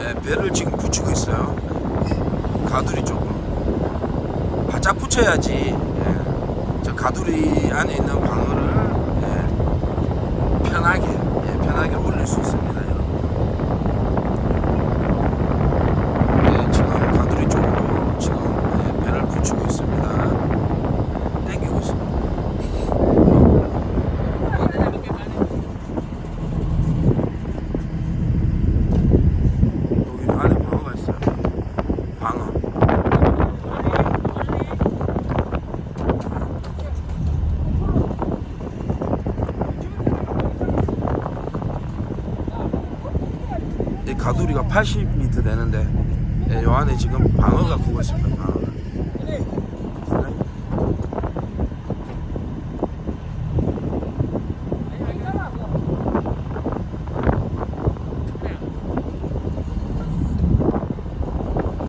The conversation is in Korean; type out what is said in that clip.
예, 배를 지금 붙이고 있어요. 가두리 쪽으로. 바짝 붙여야지. 예, 저 가두리 안에 있는 방어를 예, 편하게, 예, 편하게 올릴 수 있습니다. 여러분. 예, 지금 가두리 쪽으로 지금 예, 배를 붙이고 있습니다. 당기고 있습니다. 여기 안에 방어가 있어요. 방어. 이 가두리가 80m 되는데 예, 요 안에 지금 방어가 구고 있습니다. 방어가.